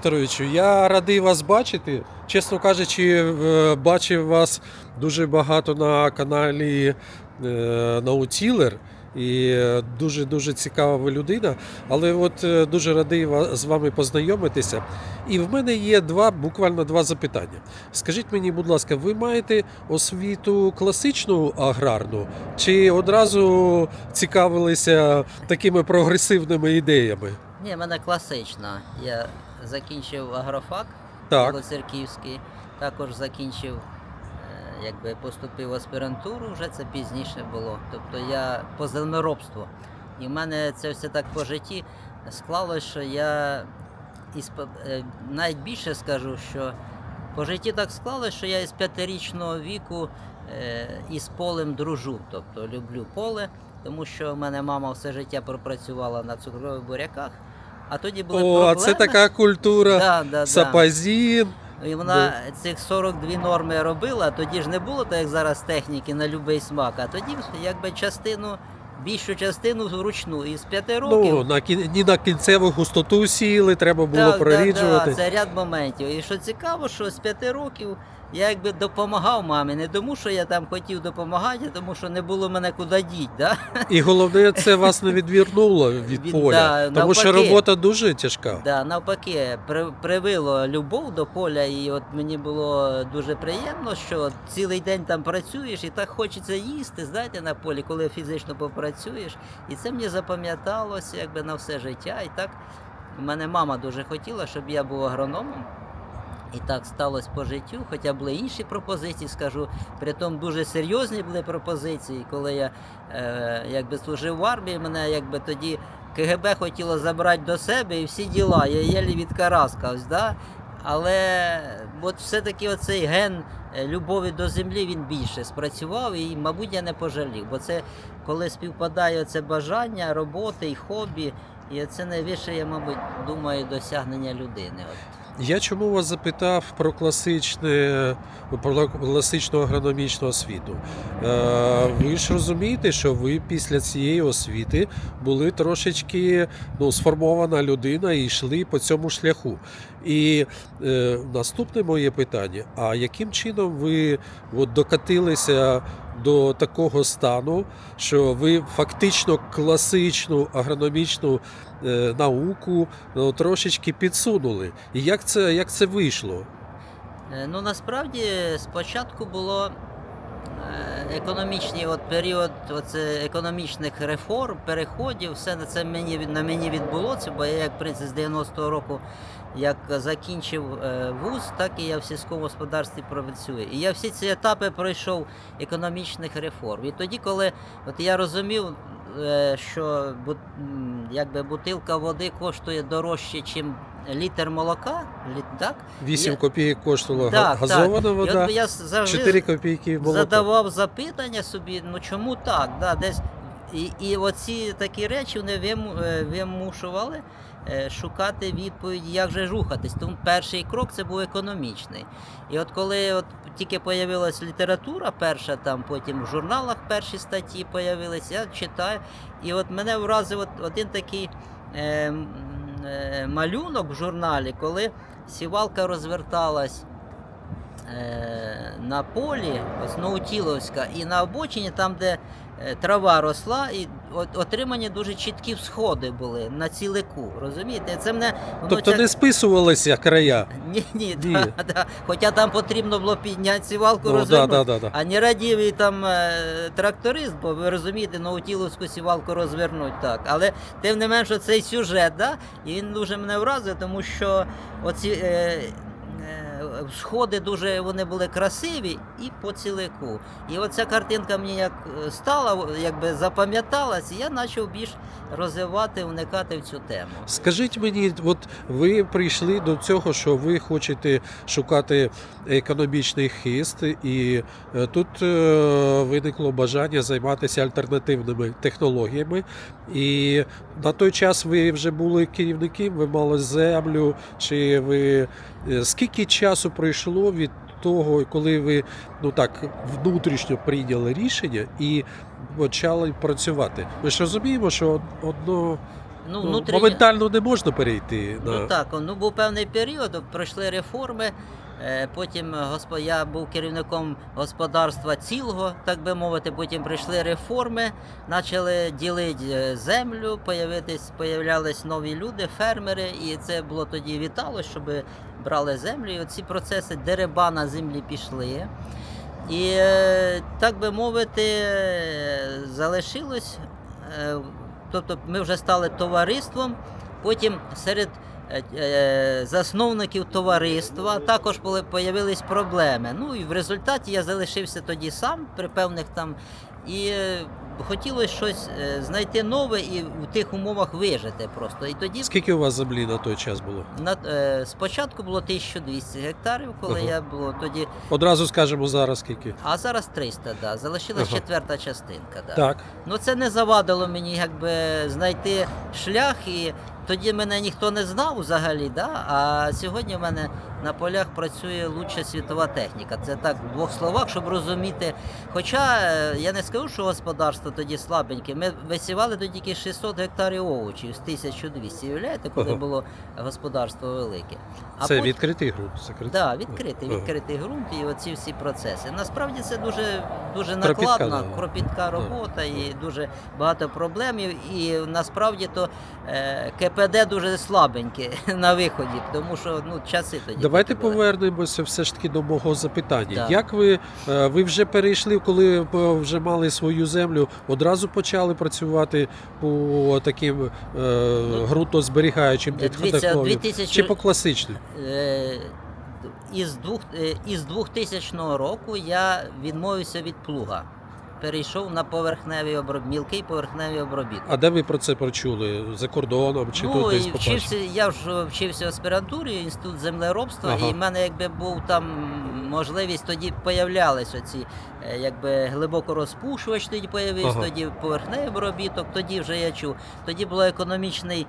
Вікторовичу, я радий вас бачити. Чесно кажучи, е, бачив вас дуже багато на каналі е, Наутілер. І дуже дуже цікава ви людина. Але от е, дуже радий з вами познайомитися. І в мене є два, буквально два запитання. Скажіть мені, будь ласка, ви маєте освіту класичну аграрну, чи одразу цікавилися такими прогресивними ідеями? Ні, в мене класична. Я закінчив агрофак Так. Білоцерківський, також закінчив, е, якби поступив в аспірантуру, вже це пізніше було. Тобто я по землеробству. І в мене це все так по житті склалося, що я із, е, навіть більше скажу, що по житті так склалося, що я із п'ятирічного віку е, із полем дружу. Тобто люблю поле, тому що в мене мама все життя пропрацювала на цукрових буряках. А тоді були О, а це така культура. Да, да, да. Сапазін. І вона цих 42 норми робила, тоді ж не було так, як зараз техніки на будь-який смак, а тоді якби частину, більшу частину вручну. І з 5 років. Ну, на кін... ні на кінцеву густоту сіли, треба було Так, да, проріджувати. Да, це ряд моментів. І що цікаво, що з 5 років я якби допомагав мамі. Не тому, що я там хотів допомагати, а тому що не було мене куди діти. Да? І головне, це вас не відвернуло від Від- поля. да, тому що робота дуже тяжка. Да, навпаки, при, привило любов до поля, і от мені було дуже приємно, що цілий день там працюєш, і так хочеться їсти, знаєте, на полі, коли фізично попрацюєш. І це мені запам'яталося якби на все життя. І так в мене мама дуже хотіла, щоб я був агрономом. І так сталося по життю, хоча були інші пропозиції, скажу. Притом дуже серйозні були пропозиції, коли я е, якби служив в армії, мене якби тоді КГБ хотіло забрати до себе і всі діла. Я єлі відкараскався. Да? Але от все-таки оцей ген е, любові до землі він більше спрацював і, мабуть, я не пожалів. Бо це коли співпадає це бажання, роботи і хобі, і це найвище, я, мабуть, думаю, досягнення людини. От. Я чому вас запитав про класичне, про класичну агрономічну освіту? Е, ви ж розумієте, що ви після цієї освіти були трошечки ну, сформована людина і йшли по цьому шляху. І е, наступне моє питання: а яким чином ви от, докатилися до такого стану, що ви фактично класичну агрономічну е, науку ну, трошечки підсунули? І як це, як це вийшло? Е, Ну насправді спочатку було економічний от період оце, економічних реформ, переходів, все на це мені на мені відбулося, бо я як принцип з 90-го року як закінчив е, вуз, так і я в сільському господарстві працюю. І я всі ці етапи пройшов економічних реформ. І тоді, коли от я розумів, е, що якби бутилка води коштує дорожче, ніж літр молока, так? 8 Я- копійок коштувала Так, газована так. І от я завжди 4 копійки молоко. задавав запитання собі, ну чому так? Да, десь... І, і оці такі речі вони е, вимушували шукати відповідь, як же рухатись. Тому перший крок це був економічний. І от коли от тільки появилась література, перша там, потім в журналах перші статті появились, я читаю. І от мене вразив от один такий е, е, малюнок в журналі, коли сівалка розверталась е, на полі, ось Наутіловська, і на обочині, там, де е, трава росла, і от, отримані дуже чіткі всходи були на цілику. Розумієте? Це мене воно Тобто ця- не списувалися края. ні, ні, Ні. Да, да. Хоча там потрібно було підняти сівалку Ну, да, розвернути. да, да, да. А не радів і там е, тракторист, бо ви розумієте, наутіловську сівалку розвернуть так. Але тим не менше цей сюжет, да? і він дуже мене вразив, тому що оці е, е, сходи дуже вони були красиві і по цілику. І оця картинка мені як е, стала, якби запам'яталась, і я почав більш розвивати, вникати в цю тему. Скажіть мені, от ви прийшли до цього, що ви хочете шукати економічний хист, і е, тут е, виникло бажання займатися альтернативними технологіями. І на той час ви вже були керівником, ви мали землю, чи ви скільки часу пройшло від того, коли ви ну так внутрішньо прийняли рішення і почали працювати? Ми ж розуміємо, що одно Ну, Ну, внутрішньо- Моментально не можна перейти на Ну так, ну був певний період, пройшли реформи. е, Потім я був керівником господарства цілого, так би мовити. Потім прийшли реформи, почали ділити е, землю, появитись, появлялись нові люди, фермери, і це було тоді вітало, щоб брали землю. І оці процеси дереба на землі пішли. І е, так би мовити, залишилось. Тобто ми вже стали товариством. Потім серед е, е, засновників товариства також появились проблеми. Ну і в результаті я залишився тоді сам при певних там. І хотілося щось е, знайти нове і в тих умовах вижити просто. І тоді скільки у вас землі на той час було? на, е, спочатку було 1200 гектарів, коли Ага. я було тоді. Одразу скажемо зараз скільки. А зараз 300, да. Залишилась Ага. четверта частинка. Да. Так. Ну це не завадило мені якби знайти шлях, і тоді мене ніхто не знав взагалі. Да? А сьогодні в мене на полях працює лучша світова техніка. Це так в двох словах, щоб розуміти. Хоча е, я не скажу, що господарство тоді слабеньке. Ми висівали тоді тільки 600 гектарів овочів з 1200. Уявляєте, коли було господарство велике. А Це потім- відкритий ґрунт. закритий. Да, відкритий, відкритий ґрунт і оці всі процеси. Насправді це дуже, дуже накладна, кропітка робота і дуже багато проблем. І- І насправді то е, КПД дуже слабеньке на виході, тому що ну, часи тоді. Давайте повернемося все ж таки до мого запитання. Так. Як ви, е, ви вже перейшли, коли вже мали свою землю, одразу почали працювати по таким е, ґрунтозберігаючим технологіям? 2000 Чи по класичним? Е, із, двох, е, із 2000 року я відмовився від плуга. Перейшов на поверхневий оброб... мілкий поверхневий обробіток. А де ви про це почули? За кордоном чи ну, тут десь побачили? вчився, я ж вчився в аспірантурі, інститут землеробства, Ага. і в мене якби був там можливість, тоді появлялись оці е, якби глибоко розпушувач, тоді появився, Ага. тоді поверхневий обробіток, тоді вже я чув. Тоді було економічний,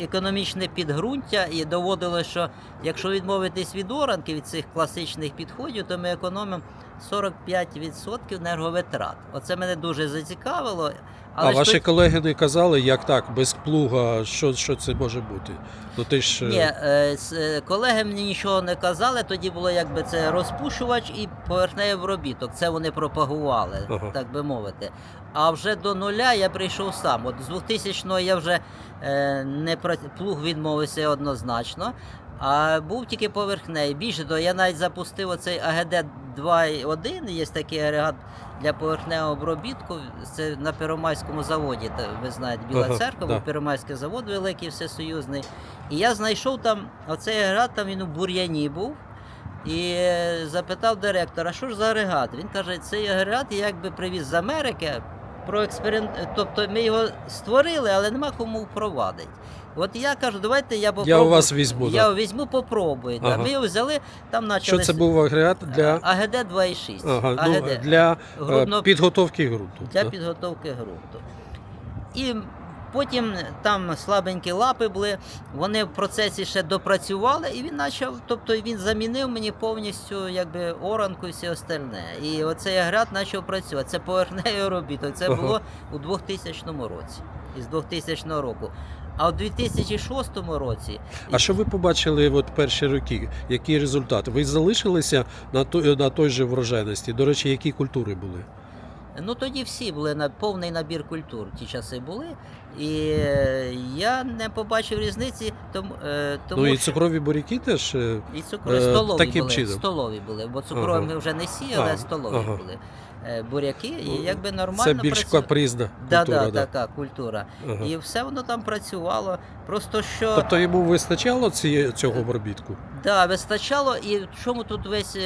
економічне підґрунтя, і доводилось, що якщо відмовитись від оранки, від цих класичних підходів, то ми економимо 45% енерговитрат. Оце мене дуже зацікавило. а ваші тоді- колеги не казали, як так, без плуга, що, що це може бути? Ну ти ж Ні, е, е, колеги мені нічого не казали. Тоді було якби це розпушувач і поверхневий обробіток. Це вони пропагували, Ага. так би мовити. А вже до нуля я прийшов сам. От з 2000-го я вже е, не пра- плуг відмовився однозначно. А був тільки поверхневий. Більше того, я навіть запустив оцей АГД 2.1, є такий агрегат для поверхневого обробітку. Це на Первомайському заводі. Ви знаєте, Біла церква, да. був Первомайський завод великий, всесоюзний. І я знайшов там оцей агрегат, там він у бур'яні був. І запитав директора, що ж за агрегат? Він каже, цей агрегат я якби привіз з Америки. Про експеримент, тобто ми його створили, але нема кому впровадити. От я кажу, давайте я попробую. Я у вас візьму. Я да. візьму, попробую. Ага. Ми його взяли, там Що це був агрегат для, АГД 2,6. ага, ну, для е, Грудно- підготовки ґрунту? для да? підготовки ґрунту. І потім там слабенькі лапи були, вони в процесі ще допрацювали, і він почав, тобто він замінив мені повністю якби оранку і все остальне. І оцей агрегат почав працювати. Це поверхневий робіток. Це було у 2000 році. Із 2000 року. А у 2006 році А що ви побачили от перші роки? Які результати? Ви залишилися на той, на той же врожайності? До речі, які культури були? Ну тоді всі були на повний набір культур. Ті часи були. І е, я не побачив різниці, тому, е, тому ну і цукрові буряки теж. е, І цукрові столові таким були. чином. Столові були, бо цукрові Ага. ми вже не сіяли, А, столові ага. були буряки, і якби нормально Це більш працю- капризна Да, культура. да, да. така культура. Ага. І все воно там працювало. Просто що Тобто йому вистачало ціє- цього обробітку? да, вистачало, і в чому тут весь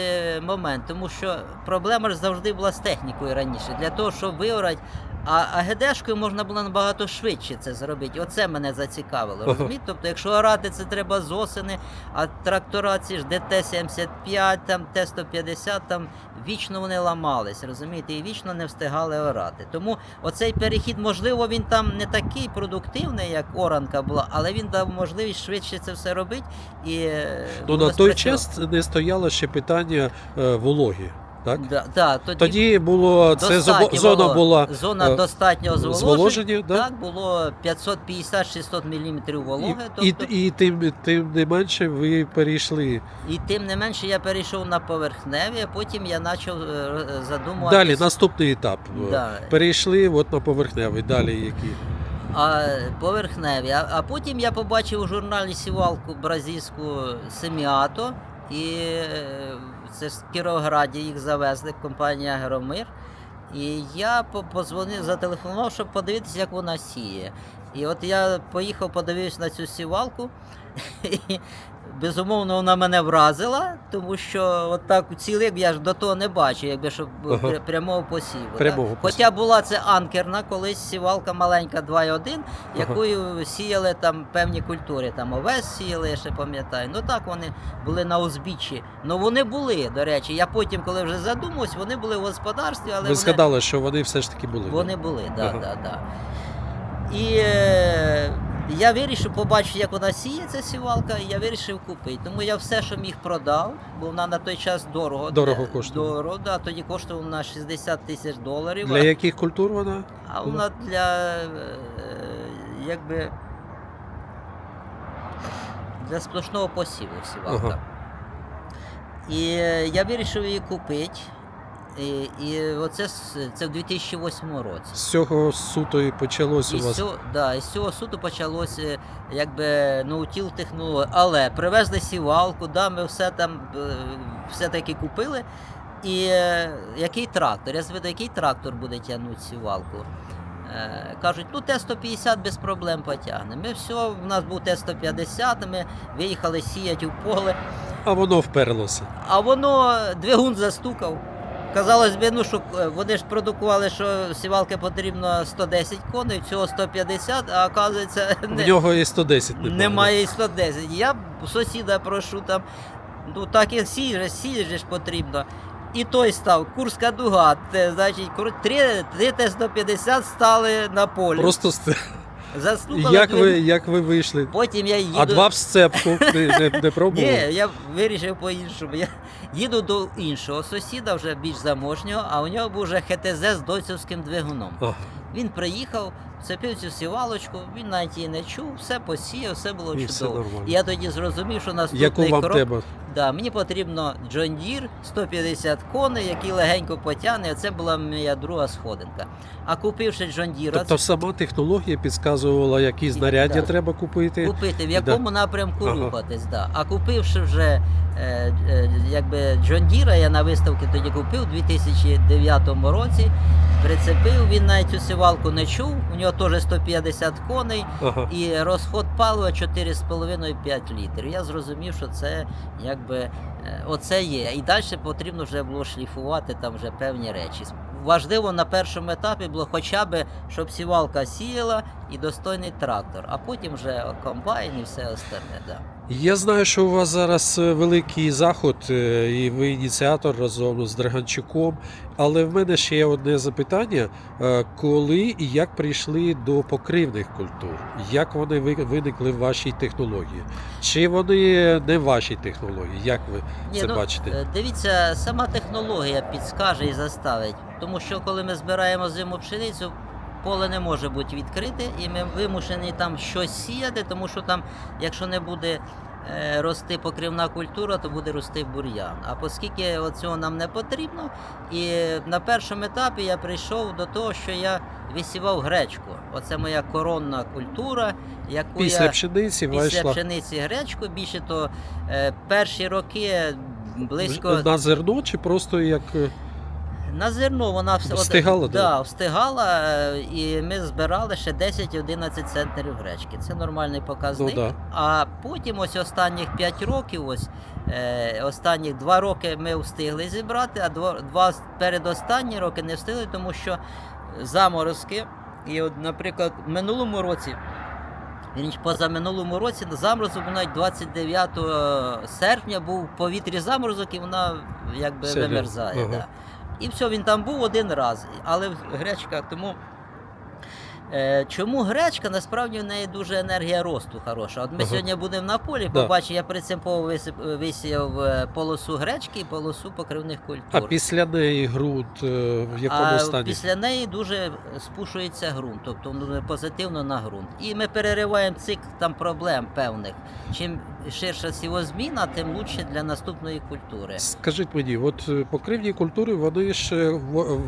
момент? Тому що проблема ж завжди була з технікою раніше. Для того, щоб виорати, а АГДшкою можна було набагато швидше це зробити. Оце мене зацікавило. Розумієте? Тобто, якщо орати, це треба з осени, а трактора ці ж ДТ-75, там Т-150, там вічно вони ламались, розумієте, і вічно не встигали орати. Тому оцей перехід, можливо, він там не такий продуктивний, як оранка була, але він дав можливість швидше це все робити. І Ну на той час не стояло ще питання е, вологі. Так? Да, да, тоді, Тоді було це достатньо зона було- була зона е, достатнього зволоження. зволоження, да? Так, було 550-600 мм вологи. і, тобто, і, і тим, тим не менше ви перейшли. І тим не менше я перейшов на поверхневі, а потім я почав е, задумуватися. Далі наступний етап. Да. Перейшли от на поверхневий. Далі які. А поверхневі. А, а потім я побачив у журналі сівалку бразильську Семіато, і е, це ж в Кіровограді їх завезли, компанія Агромир. І я по- позвонив, зателефонував, щоб подивитися, як вона сіє. І от я поїхав, подивився на цю сівалку. безумовно, вона мене вразила, тому що от так цілий я ж до того не бачу, якби щоб Ага. пря- прямого посіву. Прямого посіву. Хоча була це анкерна, колись сівалка маленька 2,1, якою сіяли там певні культури. Там овес сіяли, я ще пам'ятаю. Ну так вони були на узбіччі. Ну вони були, до речі. Я потім, коли вже задумався, вони були в господарстві, але ви вони, згадали, що вони все ж таки були. вони були, да, Ага. да, да. І е, я вирішив, побачив, як вона сіє, ця сівалка, і я вирішив купити. Тому я все, що міг продав, бо вона на той час дорого. Дорого Е, коштувала. Дорого, да, тоді коштувала на 60 тисяч доларів. Для яких культур вона? А вона для е, якби для сплошного посіву сівалка. Ага. І я вирішив її купити. І, і оце це в 2008 році. З цього суто і почалось І з вас. цього, да, і з цього суду почалося якби ноутіл технологія. Але привезли сівалку, да, ми все там е, все-таки купили. І е, який трактор? Я зведу, який трактор буде тягнути сівалку? Е, кажуть, ну Т-150 без проблем потягне. Ми все, у нас був Т-150, ми виїхали сіяти в поле, А воно вперлося. а воно двигун застукав. Казалось би, ну що е, вони ж продукували, що сівалки потрібно 110 коней, всього 150, а оказується В не, нього і 110 немає. немає і 110. Я сусіда прошу там, ну так і сієш, сієш ж потрібно. І той став, Курська дуга, те, значить, три, три Т-150 стали на полі. Просто Застукали як ви, як ви вийшли? Потім я їду. А два в сцепку не, не, пробував? Ні, я вирішив по-іншому. Я їду до іншого сусіда, вже більш заможнього, а у нього був вже ХТЗ з дойцевським двигуном. А, Він приїхав, вцепив цю сівалочку, він навіть її не чув, все посіяв, все було І все чудово. нормально. І я тоді зрозумів, що наступний яку вам крок. треба? Да, мені потрібно John Deere 150 коней, який легенько потягне. Це була моя друга сходинка. А купивши John Deere, Тобто сама технологія підказувала, які знаряддя Да. треба купити. Купити, в якому напрямку Ага. рухатись, да. А купивши вже е, е, якби John Deere, я на виставці тоді купив у 2009 році. Прицепив, він навіть цю сівалку не чув, у нього теж 150 коней Ага. і розход палива 4,5-5 літрів. Я зрозумів, що це якби е, оце є. І далі потрібно вже було шліфувати там вже певні речі. Важливо на першому етапі було хоча б, щоб сівалка сіяла і достойний трактор, а потім вже комбайн і все остальне. Да. Я знаю, що у вас зараз е, великий заход, е, і ви ініціатор разом з Драганчуком. Але в мене ще є одне запитання: Е, коли і як прийшли до покривних культур? Як вони виникли в вашій технології? Чи вони не в вашій технології? Як ви це ну, бачите? Дивіться, сама технологія підскаже і заставить. Тому що коли ми збираємо зиму пшеницю, поле не може бути відкрите, і ми вимушені там щось сіяти, тому що там, якщо не буде е, рости покривна культура, то буде рости бур'ян. А оскільки цього нам не потрібно, і на першому етапі я прийшов до того, що я висівав гречку. Оце моя коронна культура, яку Після я пшениці після вийшла пшениці гречку. Більше то е, перші роки близько на зерно, чи просто як е, на зерно вона все Встигала, да, да? встигала, е, і ми збирали ще 10-11 центнерів гречки. Це нормальний показник. Ну да. А потім, ось останніх 5 років, ось е, останніх 2 роки ми встигли зібрати, а два, два передостанні роки не встигли, тому що заморозки. І, от, наприклад, в минулому році. Він позаминулому році заморозок був навіть 29 серпня був в повітрі заморозок і вона якби Сядє. вимерзає. Ага. Да. І все, він там був один раз. Але гречка, тому Е, Чому гречка? Насправді в неї дуже енергія росту хороша. От ми Ага. сьогодні будемо на полі, Да. побачимо, я принципово висіяв е, полосу гречки і полосу покривних культур. А після неї ґрунт е, в якому А стані? після неї дуже спушується ґрунт, тобто ну, позитивно на ґрунт. І ми перериваємо цикл там проблем певних. Чим ширша сівозміна, тим краще для наступної культури. Скажіть мені, от е, покривні культури вони ж е,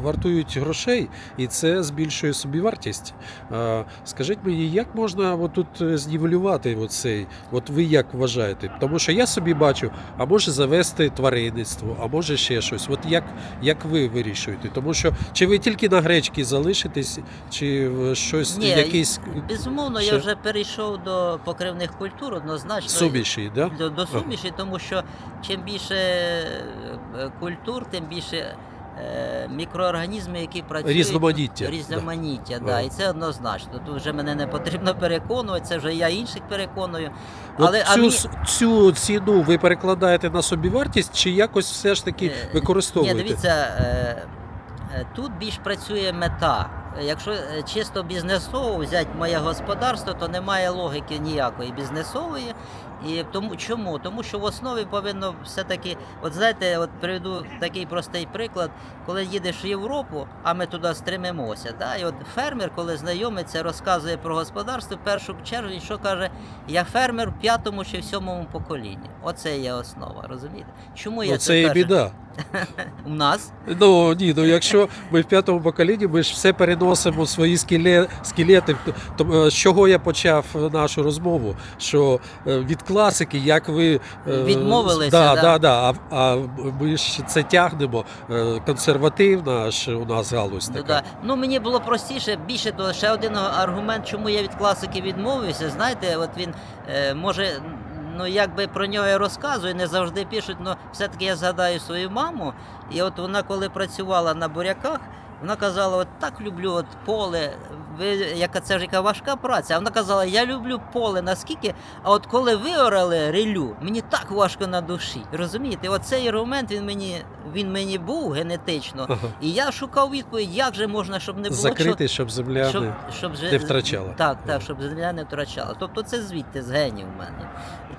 вартують грошей, і це збільшує собівартість. А, Скажіть мені, як можна от тут е, знівелювати оцей? От ви як вважаєте? Тому що я собі бачу, а може завести тваринництво, а може ще щось. От як, як ви вирішуєте? Тому що чи ви тільки на гречки залишитесь, чи щось Ні, якісь Безумовно, Ще? я вже перейшов до покривних культур однозначно. Суміші, да? До, до суміші, тому що чим більше е, культур, тим більше е, мікроорганізмів, які працюють. Різноманіття. Різноманіття, да. Ага. І це однозначно. Тут вже мене не потрібно переконувати, це вже я інших переконую. От Але цю, с- цю ціну ви перекладаєте на собівартість, чи якось все ж таки Е, використовуєте? Ні, дивіться, е, е, тут більш працює мета. Якщо е, чисто бізнесово взяти моє господарство, то немає логіки ніякої бізнесової. І тому чому? Тому що в основі повинно все-таки, от знаєте, от приведу такий простий приклад, коли їдеш в Європу, а ми туди стримимося. Да? І от фермер, коли знайомиться, розказує про господарство, в першу чергу він що каже, я фермер в п'ятому чи в сьомому поколінні. Оце є основа, розумієте? Чому я Ну, це і кажу? біда. У нас Ну ні, ну якщо ми в п'ятому поколінні, ми ж все переносимо свої скеле, скелети. То, е, з чого я почав нашу розмову? Що е, від класики, як ви е, Відмовилися, да, да. да, да, а, а ми ж це тягнемо. Консервативна ж у нас галузь Ну, така. да. ну мені було простіше. Більше того, ще один аргумент, чому я від класики відмовився. Знаєте, от він може. Ну, якби про нього я розказую, не завжди пишуть, але все-таки я згадаю свою маму. І от вона, коли працювала на буряках, вона казала: от так люблю от поле. Ви, яка це ж яка важка праця. А вона казала, я люблю поле наскільки, а от коли виорали релю, мені так важко на душі. Розумієте, оцей аргумент він мені він мені був генетично. Ага. І я шукав відповідь, як же можна, щоб не було Закрити, щоб земля щоб, не. щоб не втрачала. Так, так, щоб земля не втрачала. Тобто це звідти з генів в мене.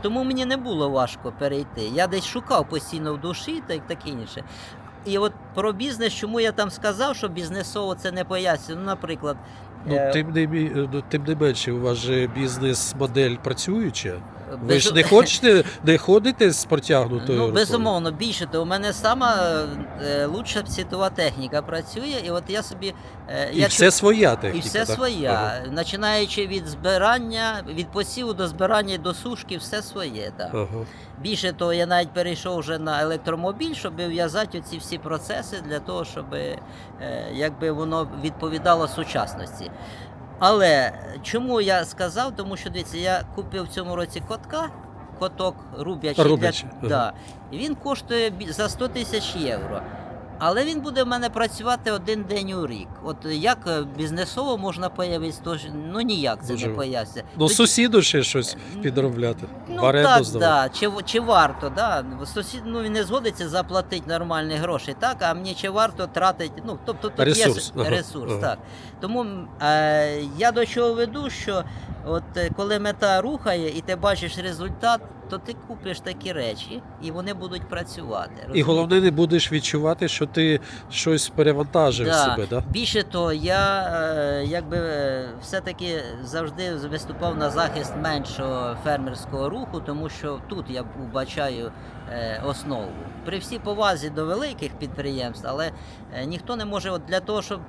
Тому мені не було важко перейти. Я десь шукав постійно в душі та й таке інше. І от про бізнес, чому я там сказав, що бізнесово це не пояснює. Ну, наприклад, Ну, е, тим не, мі- ну, тим не менше, у вас же бізнес-модель працююча. Ви без- ж не хочете, не ходите з протягнутою Ну, рукою? безумовно, більше то у мене сама е, лучша світова техніка працює, і от я собі. Е, І я все своя техніка. І все так? своя. Ага. Починаючи від збирання, від посіву до збирання і до сушки, все своє. Так. Ага. Більше того, я навіть перейшов вже на електромобіль, щоб в'язати ці всі процеси для того, щоб е, якби воно відповідало сучасності. Але чому я сказав? Тому що дивіться, я купив в цьому році котка, коток рубячий. Рубячий, Для, да. Він коштує за 100 тисяч євро. Але він буде в мене працювати один день у рік. От як е, бізнесово можна появитися, то ну ніяк це Дуже- не пояснює. Ну, сусіду ще щось підробляти. Ну в так, здавати. да. чи, чи варто, да. Сусід ну, він не згодиться заплатити нормальні гроші, так, а мені чи варто тратити, ну, тобто тут Ресурс, є ресурс, ага. так. Тому е, я до чого веду, що от е, коли мета рухає і ти бачиш результат, то ти купиш такі речі і вони будуть працювати. І головне, не будеш відчувати, що ти щось перевантажив Да. себе, да? Більше того, я е, якби е, все-таки завжди виступав на захист меншого фермерського руху, тому що тут я вбачаю основу. При всій повазі до великих підприємств, але ніхто не може от для того, щоб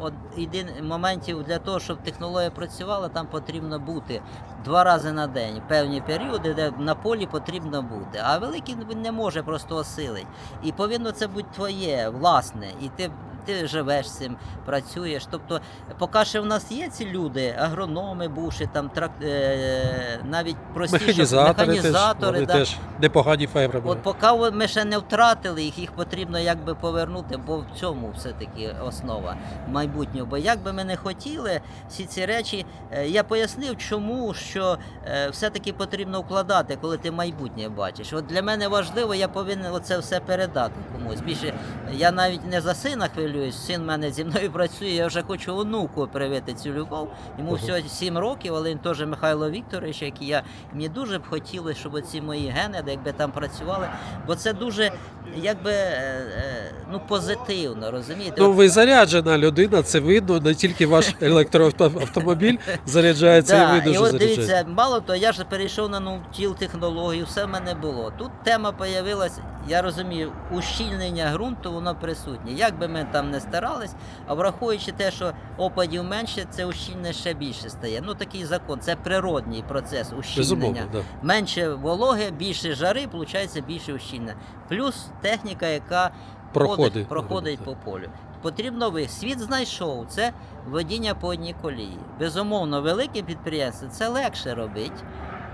от єдин моментів для того, щоб технологія працювала, там потрібно бути два рази на день, певні періоди, де на полі потрібно бути. А великий не може просто осилити. І повинно це бути твоє, власне. І ти, ти живеш з цим, працюєш. Тобто, поки ще в нас є ці люди, агрономи, буші, там трак, е, навіть прості Механізатори, механізатори теж, да. теж непогані фермери. От поки ми ще не втратили їх, їх потрібно якби повернути, бо в цьому все-таки основа майбутнього. Бо як би ми не хотіли всі ці речі, е, я пояснив, чому що е, все-таки потрібно вкладати, коли ти майбутнє бачиш. От для мене важливо, я повинен оце все передати комусь. Більше я навіть не за сина хвилююся, хвилююсь. Син в мене зі мною працює, я вже хочу онуку привити цю любов. Йому всього 7 років, але він теж Михайло Вікторович, як і я. Мені дуже б хотілося, щоб ці мої гени, якби там працювали, бо це дуже якби е, е, ну, позитивно, розумієте? Ну, ви заряджена людина, це видно, не тільки ваш електроавтомобіль заряджається, і ви дуже і от заряджаєте. дивіться, мало того, я ж перейшов на ноутіл технологію, все в мене було. Тут тема появилась, я розумію, ущільнення ґрунту, воно присутнє. Як би ми там не старались, а враховуючи те, що опадів менше, це ущільнення ще більше стає. Ну такий закон, це природній процес ущільнення. да. Менше вологи, більше жари, виходить більше ущільнення. Плюс техніка, яка Проходить. ходить, проходить по полю. Потрібно ви. Світ знайшов це водіння по одній колії. Безумовно, великим підприємствам це легше робити.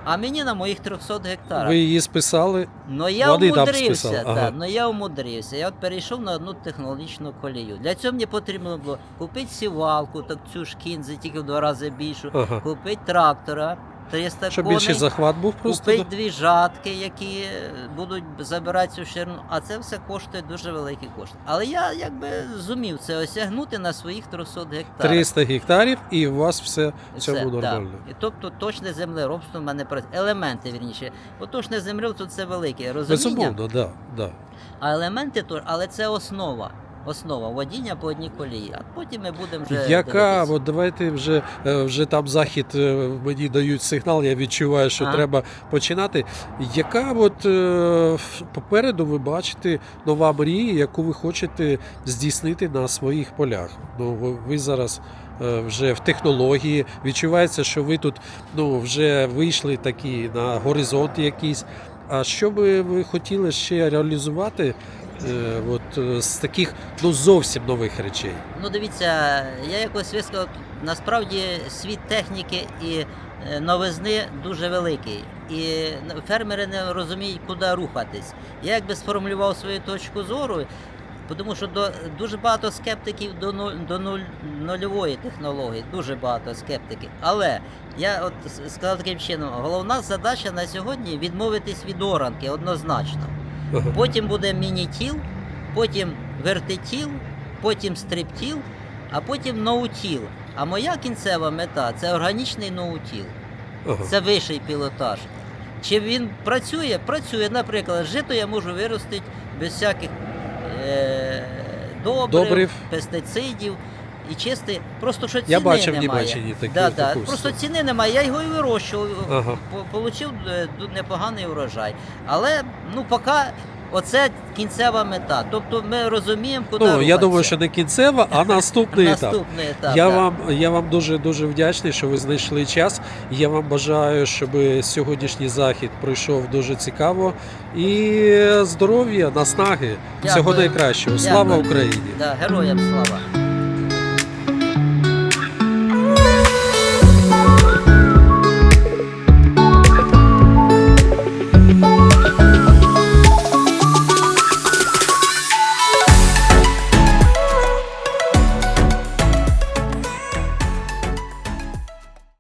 А мені на моїх 300 гектарах. Ви її списали. Ну я там умудрився, так, ага. ну я умудрився. Я от перейшов на одну технологічну колію. Для цього мені потрібно було купити сівалку, так цю ж кінзи, тільки в два рази більшу, Ага. купити трактора, 300 Щоб коней. більший захват був просто. Купить дві жатки, які будуть забирати цю ширину, а це все коштує дуже великі кошти. Але я якби зумів це осягнути на своїх 300 гектарах. 300 гектарів, і у вас все в Це, цьому да. нормально. І Тобто точне землеробство в мене працює. Елементи, вірніше. Бо точне землеробство це велике розуміння. Безумовно, да, да. А елементи то, але це основа. Основа водіння по одній колії. А потім ми будемо вже. Яка, дивитись. от давайте вже, е, вже там захід е, мені дають сигнал, я відчуваю, що Ага. треба починати. Яка от е, попереду ви бачите нова мрія, яку ви хочете здійснити на своїх полях? Ну, ви, зараз вже в технології, відчувається, що ви тут ну, вже вийшли такі на горизонт якийсь. А що би ви хотіли ще реалізувати е, от, е, з таких ну, зовсім нових речей? Ну дивіться, я якось висказав, насправді світ техніки і е, новизни дуже великий. І фермери не розуміють, куди рухатись. Я якби сформулював свою точку зору, тому що до, дуже багато скептиків до, нуль, до нуль, нульової технології, дуже багато скептиків. Але я от сказав таким чином, головна задача на сьогодні відмовитись від оранки однозначно. Потім буде мінітіл, потім вертитіл, потім стриптіл, а потім ноутіл. А моя кінцева мета це органічний ноутіл. Це вищий пілотаж. Чи він працює? Працює. Наприклад, жито я можу виростити без всяких е- Добрив. пестицидів. І чистий, просто що ціни Я бачив в немає. Німеччині такі- да, да. таку Просто ціни немає. Я його і вирощував, Ага. по- получив е, ду- непоганий урожай. Але ну поки оце кінцева мета. Тобто ми розуміємо, куди Ну, я рухатися. думаю, що не кінцева, а наступний етап. наступний етап. Я да. вам, я вам дуже дуже вдячний, що ви знайшли час. Я вам бажаю, щоб сьогоднішній захід пройшов дуже цікаво. І здоров'я, наснаги, всього Дякую. найкращого. Слава Дякую. Україні! Да, героям слава.